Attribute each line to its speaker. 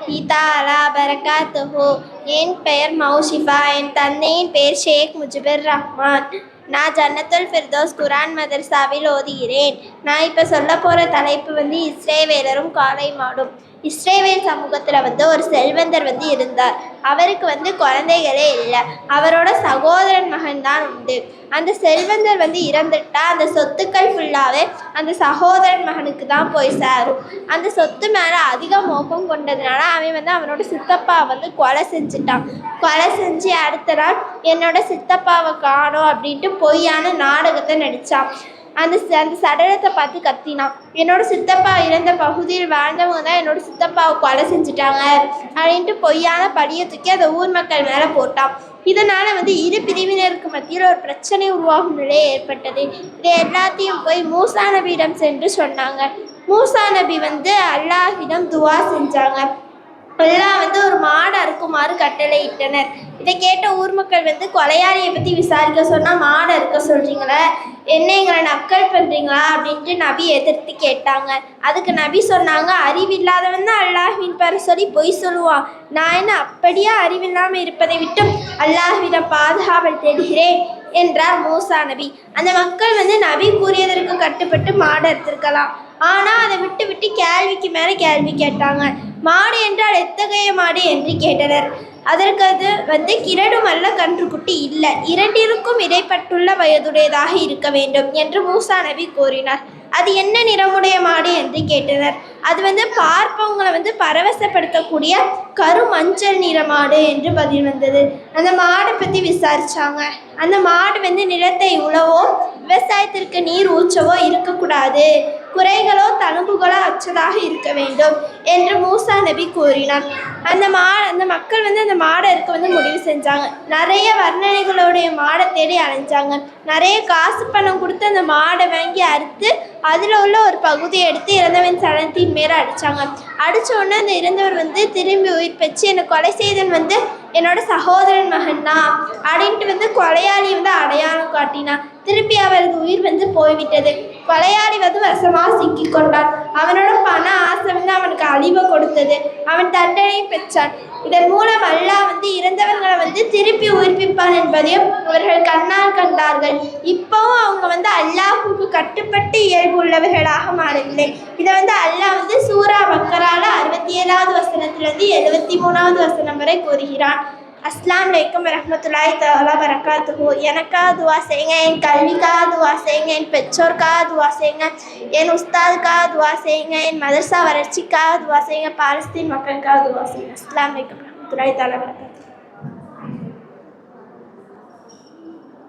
Speaker 1: வரஹ்மத்துல்லாஹி தஆலா பரகாத்துஹு. என் பெயர் மௌஷிஃபா என் தந்தையின் பெயர் ஷேக் முஜிபுர் ரஹ்மான். நான் ஜன்னத்துல் ஃபிர்தோஸ் குரான் மதர்சாவில் ஓதுகிறேன். நான் இப்போ சொல்ல போகிற தலைப்பு வந்து இஸ்ரேவேலரும் காலை மாடும் இஸ்ரேவேல் சமூகத்தில் வந்து ஒரு செல்வந்தர் வந்து இருந்தார். அவருக்கு வந்து குழந்தைகளே இல்லை. அவரோட சகோதரன் மகன் தான் உண்டு. அந்த செல்வந்தர் வந்து இறந்துட்டா அந்த சொத்துக்கள் ஃபுல்லாகவே அந்த சகோதரன் மகனுக்கு தான் போய் சேரும். அந்த சொத்து மேலே அதிக மோகம் கொண்டதுனால அவன் வந்து அவனோட சித்தப்பா வந்து கொலை செஞ்சுட்டான். கொலை செஞ்சு அடுத்த நாள் என்னோட சித்தப்பாவை காணோம் அப்படின்ட்டு பொய்யான நாடகத்தை நடித்தான் அந்த ச- அந்த சடலத்தை பார்த்து கத்தினான் என்னோட சித்தப்பா இறந்த பகுதியில் வாழ்ந்தவங்க தான் என்னோட சித்தப்பாவை கொலை செஞ்சுட்டாங்க அப்படின்ட்டு பொய்யான படியை தூக்கி அந்த ஊர் மக்கள் மேலே போட்டான். இதனால வந்து இரு பிரிவினருக்கு மத்தியில் ஒரு பிரச்சனை உருவாகும் நிலை ஏற்பட்டது. இதை எல்லாத்தையும் போய் மூசா நபியிடம் சென்று சொன்னாங்க. மூசா நபி வந்து அல்லாஹிடம் துவா செஞ்சாங்க. எல்லாம் வந்து ஒரு மாடு அறுக்குமாறு கட்டளையிட்டனர் இதை கேட்ட ஊர் மக்கள் வந்து கொலையாளியை பற்றி விசாரிக்க சொன்னால் மாடு அறுக்க சொல்கிறீங்களே என்ன எங்களை நக்கல் பண்ணுறீங்களா அப்படின்ட்டு நபி எதிர்த்து கேட்டாங்க. அதுக்கு நபி சொன்னாங்க அறிவில்லாதவன் தான் அல்லாஹ்வின் பேர சொல்லி பொய் சொல்லுவான். நான் என்ன அப்படியே அறிவில்லாமல் இருப்பதை விட்டும் அல்லாஹ்விடம் பாதுகாவல் தேடுகிறேன்? என்றார் மூசா நபி. அந்த மக்கள் வந்து நபி கூறியதற்கு கட்டுப்பட்டு மாடு அறுத்திருக்கலாம். ஆனால் அதை விட்டு விட்டு கேள்விக்கு மேலே கேள்வி கேட்டாங்க. மாடு என்றால் எத்தகைய மாடு என்று கேட்டனர். அதற்கு அது வந்து கிரடும் அல்ல கன்றுக்குட்டி இல்லை. இரண்டிற்கும் இடைப்பட்டுள்ள வயதுடையதாக இருக்க வேண்டும் என்று மூசா நபி கூறினார். அது என்ன நிறமுடைய மாடு என்று கேட்டனர். அது வந்து பார்ப்பவங்களை வந்து பரவசப்படுத்தக்கூடிய கரு மஞ்சள் நிற மாடு என்று பதில் வந்தது. அந்த மாடை பற்றி விசாரித்தாங்க அந்த மாடு வந்து நிலத்தை உழவோ விவசாயத்திற்கு நீர் ஊற்றவோ இருக்கக்கூடாது. குறைகளோ தழும்புகளோ அச்சதாக இருக்க வேண்டும் என்று மூசா நபி கூறினார் அந்த மா அந்த மக்கள் வந்து அந்த மாடை இருக்க வந்து முடிவு செஞ்சாங்க. நிறைய வர்ணனைகளுடைய மாடை தேடி அலைஞ்சாங்க. நிறைய காசு பணம் கொடுத்து அந்த மாடை வாங்கி அறுத்து அதில் உள்ள ஒரு பகுதியை எடுத்து இறந்தவன் சடலத்தின் மேலே அடித்தாங்க அடித்த உடனே அந்த இறந்தவர் வந்து திரும்பி உயிர் பெற்று என்னை கொலை செய்தன் வந்து என்னோட சகோதரன் மகன் தான் அப்படின்ட்டு வந்து கொலையாளி வந்து அடையாளம் காட்டினான் திருப்பி அவரது உயிர் வந்து போய்விட்டது. கொலையாளி வந்து வசமாக சிக்கி கொண்டான். அவனோட பண ஆசை வந்து அவனுக்கு அழிவை கொடுத்தது. அவன் தண்டனை பெற்றான். இதன் மூலம் அல்லாஹ் வந்து இறந்தவர்களை வந்து திருப்பி உயிர்ப்பிப்பார் என்பதையும் அவர்கள் கண்ணால் கண்டார்கள். இப்போவும் அவங்க வந்து அல்லாஹுக்கு கட்டுப்பட்டு இயல்பு உள்ளவர்களாக மாறவில்லை. இதை வந்து அல்லாஹ் வந்து சூரா பக்கரால அறுபத்தி ஏழாவது வசனத்திலிருந்து எழுபத்தி மூணாவது வசனம் வரை கூறுகிறான். அஸ்லாம் வலைக்கம் ரஹமத்துல்லாய் தலா வரகாத்துஹு. எனக்காக துவா செய்யுங்க என் கல்விக்காக துவா செய்யுங்க என் பெற்றோருக்காக துவா செய்யுங்க என் உஸ்தாதுக்காக துவா செய்யுங்க என் மதர்சா வளர்ச்சிக்காக துவா செய்யுங்க பாலஸ்தீன் மக்களுக்காக துவா செய்யுங்க அஸ்லாம் வலைக்கம் துறை தலைவர்